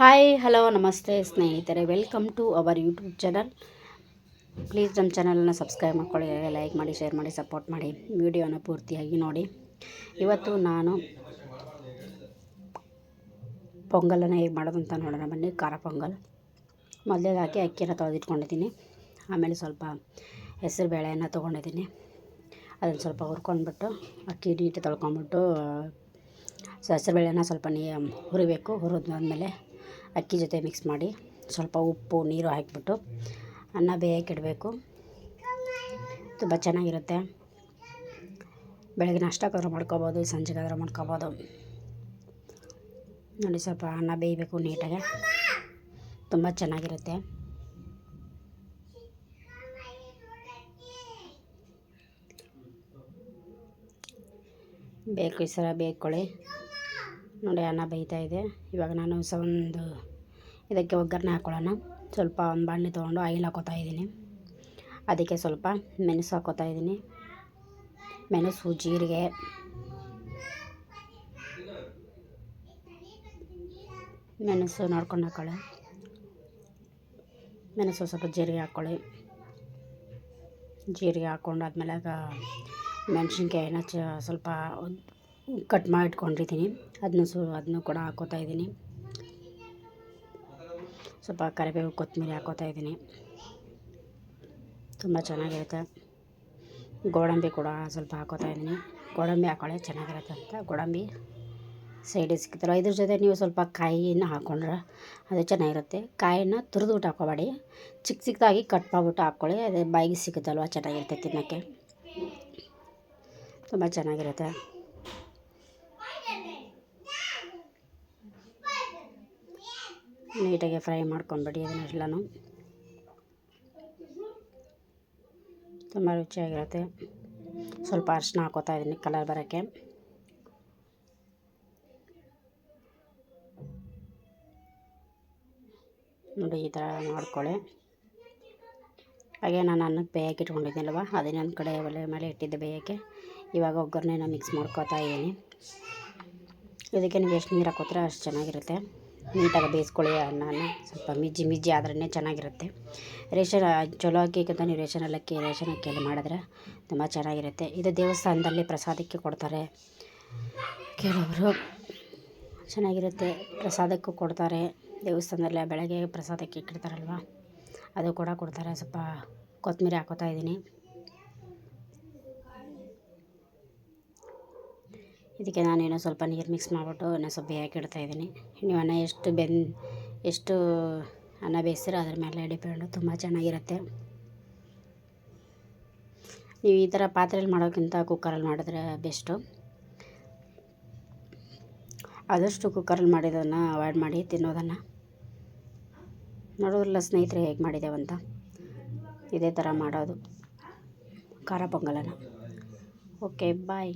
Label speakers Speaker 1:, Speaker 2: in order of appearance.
Speaker 1: Hi hello ನಮಸ್ತೆ ಸ್ನೇಹಿತರೆ. Welcome to our YouTube channel please ನಮ್ಮ ಚಾನಲನ್ನು ಸಬ್ಸ್ಕ್ರೈಬ್ ಮಾಡ್ಕೊಳ್ಳಿ ಲೈಕ್ ಮಾಡಿ ಶೇರ್ ಮಾಡಿ ಸಪೋರ್ಟ್ ಮಾಡಿ. ವಿಡಿಯೋನ ಪೂರ್ತಿಯಾಗಿ ನೋಡಿ. ಇವತ್ತು ನಾನು ಪೊಂಗಲನ್ನು ಹೇಗೆ ಮಾಡೋದಂತ ನೋಡೋಣ. ಬನ್ನಿ, ಖಾರ ಪೊಂಗಲ್. ಮೊದಲೇದಾಕಿ ಅಕ್ಕಿನ ತೊಳೆದಿಟ್ಕೊಂಡಿದ್ದೀನಿ. ಆಮೇಲೆ ಸ್ವಲ್ಪ ಹೆಸರು ಬೇಳೆಯನ್ನು ತೊಗೊಂಡಿದ್ದೀನಿ. ಅದನ್ನು ಸ್ವಲ್ಪ ಹುರ್ಕೊಂಡ್ಬಿಟ್ಟು, ಅಕ್ಕಿ ನೀಟಾಗಿ ತೊಳ್ಕೊಂಬಿಟ್ಟು ಹೆಸರು ಬೇಳೆನ ಸ್ವಲ್ಪ ನೀ, ಹುರಿಬೇಕು. ಹುರಿದಾದ್ಮೇಲೆ ಅಕ್ಕಿ ಜೊತೆ ಮಿಕ್ಸ್ ಮಾಡಿ ಸ್ವಲ್ಪ ಉಪ್ಪು, ನೀರು ಹಾಕಿಬಿಟ್ಟು ಅನ್ನ ಬೇಯಕ್ಕಿಡಬೇಕು ತುಂಬ ಚೆನ್ನಾಗಿರುತ್ತೆ. ಬೆಳಗ್ಗೆ ನಾಷ್ಟಕ್ಕಾದ್ರೂ ಮಾಡ್ಕೋಬೋದು ಸಂಜೆಗಾದ್ರೂ ಮಾಡ್ಕೊಬೋದು. ನೋಡಿ ಸ್ವಲ್ಪ ಅನ್ನ ಬೇಯಬೇಕು ನೀಟಾಗಿ. ತುಂಬ ಚೆನ್ನಾಗಿರುತ್ತೆ. ಬೇಕು ಈ ಸಲ ಬೇಯ್ಕೊಳ್ಳಿ. ನೋಡಿ ಅನ್ನ ಬೇಯ್ತಾ ಇದೆ. ಇವಾಗ ನಾನು ಸಹ ಒಂದು ಇದಕ್ಕೆ ಒಗ್ಗರಣೆ ಹಾಕ್ಕೊಳ್ಳೋಣ ಸ್ವಲ್ಪ ಒಂದು ಬಾಣಲೆ ತೊಗೊಂಡು ಆಯಿಲ್ ಹಾಕೋತಾ ಇದ್ದೀನಿ. ಅದಕ್ಕೆ ಸ್ವಲ್ಪ ಮೆಣಸು ಹಾಕೋತಾ ಇದ್ದೀನಿ. ಮೆಣಸು, ಜೀರಿಗೆ. ಮೆಣಸು ನೋಡ್ಕೊಂಡು ಹಾಕೊಳ್ಳಿ. ಮೆಣಸು ಸ್ವಲ್ಪ ಜೀರಿಗೆ ಹಾಕ್ಕೊಳ್ಳಿ ಜೀರಿಗೆ ಹಾಕ್ಕೊಂಡಾದ್ಮೇಲೆ ಮೆಣಸಿನ್ಕಾಯಿನ ಚ ಸ್ವಲ್ಪ ಕಟ್ ಮಾಡಿ ಇಟ್ಕೊಂಡಿದ್ದೀನಿ ಅದನ್ನು ಸು, ಅದನ್ನು ಕೂಡ ಹಾಕೋತಾ ಇದ್ದೀನಿ. ಸ್ವಲ್ಪ ಕರಿಬೇವು ಕೊತ್ತಂಬರಿ ಹಾಕೋತಾ ಇದ್ದೀನಿ. ತುಂಬ ಚೆನ್ನಾಗಿರುತ್ತೆ. ಗೋಡಂಬಿ ಕೂಡ ಸ್ವಲ್ಪ ಹಾಕೋತಾ ಇದ್ದೀನಿ. ಗೋಡಂಬಿ ಹಾಕೊಳ್ಳೆ, ಚೆನ್ನಾಗಿರುತ್ತೆ ಅಂತ. ಗೋಡಂಬಿ ಸೈಡಿಗೆ ಸಿಗ್ತಾರೋ ಇದ್ರ ಜೊತೆ ನೀವು ಸ್ವಲ್ಪ ಕಾಯಿನ ಹಾಕ್ಕೊಂಡ್ರೆ ಅದು ಚೆನ್ನಾಗಿರುತ್ತೆ. ಕಾಯಿನ ತುರಿದ್ಬಿಟ್ಟು ಹಾಕೋಬೇಡಿ. ಚಿಕ್ಕ ಚಿಕ್ಕದಾಗಿ ಕಟ್ ಮಾಡಿಬಿಟ್ಟು ಹಾಕ್ಕೊಳ್ಳಿ ಅದೇ ಬಾಯಿಗೆ ಸಿಗುತ್ತಲ್ವ, ಚೆನ್ನಾಗಿರುತ್ತೆ ತಿನ್ನೋಕ್ಕೆ. ತುಂಬ ಚೆನ್ನಾಗಿರುತ್ತೆ. ನೀಟಾಗಿ ಫ್ರೈ ಮಾಡ್ಕೊಂಬಿಡಿ ಅದನ್ನೆಲ್ಲನೂ. ತುಂಬ ರುಚಿಯಾಗಿರುತ್ತೆ. ಸ್ವಲ್ಪ ಅರಿಶಿನ ಹಾಕೋತಾ ಇದ್ದೀನಿ ಕಲರ್ ಬರೋಕ್ಕೆ. ನೋಡಿ, ಈ ಥರ ಮಾಡ್ಕೊಳ್ಳಿ. ಹಾಗೆ ನಾನು ಅನ್ನಕ್ಕೆ ಬೇಯಕ್ಕೆ ಇಟ್ಕೊಂಡಿದ್ದೀನಲ್ವ ಅದನ್ನೊಂದು ಕಡೆ ಒಲೆ ಮೇಲೆ ಇಟ್ಟಿದ್ದೆ ಬೇಯೋಕ್ಕೆ. ಇವಾಗ ಒಗ್ಗರಣೆನ ಮಿಕ್ಸ್ ಮಾಡ್ಕೋತಾ ಇದ್ದೀನಿ ಇದಕ್ಕೆ ನೀವು ಎಷ್ಟು ನೀರು ಹಾಕೋತೀರ ಅಷ್ಟು ಚೆನ್ನಾಗಿರುತ್ತೆ. ನೀಟಾಗಿ ಬೇಯಿಸ್ಕೊಳ್ಳಿ ಅನ್ನನ ಸ್ವಲ್ಪ ಮಿಜ್ಜಿ ಮಿಜ್ಜಿ ಆದ್ರೇ ಚೆನ್ನಾಗಿರುತ್ತೆ. ರೇಷನ್, ಚಲೋ ಅಕ್ಕಿಗಿಂತ ನೀವು ರೇಷನ್ ಅಕ್ಕಿ ರೇಷನ್ ಅಕ್ಕಿಯಲ್ಲಿ ಮಾಡಿದ್ರೆ ತುಂಬ ಚೆನ್ನಾಗಿರುತ್ತೆ. ಇದು ದೇವಸ್ಥಾನದಲ್ಲಿ ಪ್ರಸಾದಕ್ಕೆ ಕೊಡ್ತಾರೆ. ಕೆಲವರು ಚೆನ್ನಾಗಿರುತ್ತೆ, ಪ್ರಸಾದಕ್ಕೂ ಕೊಡ್ತಾರೆ. ದೇವಸ್ಥಾನದಲ್ಲಿ ಬೆಳಗ್ಗೆ ಪ್ರಸಾದಕ್ಕೆ ಇಟ್ಟಿರ್ತಾರಲ್ವ, ಅದು ಕೂಡ ಕೊಡ್ತಾರೆ. ಸ್ವಲ್ಪ ಕೊತ್ತಂಬರಿ ಹಾಕೋತಾ ಇದ್ದೀನಿ. ಇದಕ್ಕೆ ನಾನು ಏನೋ ಸ್ವಲ್ಪ ನೀರು ಮಿಕ್ಸ್ ಮಾಡಿಬಿಟ್ಟು ಇನ್ನೂ ಸ್ವಲ್ಪ ಬೇಯಕ್ಕೆ ಇಡ್ತಾ ಇದ್ದೀನಿ. ನೀವು ಅನ್ನ ಎಷ್ಟು ಬೆನ್ ಎಷ್ಟು ಅನ್ನ ಬೇಯಿಸ್ತೀರೋ ಅದ್ರ ಮೇಲೆ ಡಿಪೆಂಡು ತುಂಬ ಚೆನ್ನಾಗಿರುತ್ತೆ. ನೀವು ಈ ಥರ ಪಾತ್ರೆಯಲ್ಲಿ ಮಾಡೋಕ್ಕಿಂತ ಕುಕ್ಕರಲ್ಲಿ ಮಾಡಿದ್ರೆ ಬೆಸ್ಟು ಆದಷ್ಟು ಕುಕ್ಕರಲ್ಲಿ ಮಾಡಿದ್ದನ್ನು ಅವಾಯ್ಡ್ ಮಾಡಿ ತಿನ್ನೋದನ್ನು. ನೋಡೋದ್ರಲ್ಲ ಸ್ನೇಹಿತರೆ ಹೇಗೆ ಮಾಡಿದ್ದೇವಂತ ಇದೇ ಥರ ಮಾಡೋದು. ಖಾರ ಪೊಂಗಲನ್ನು. Okay bye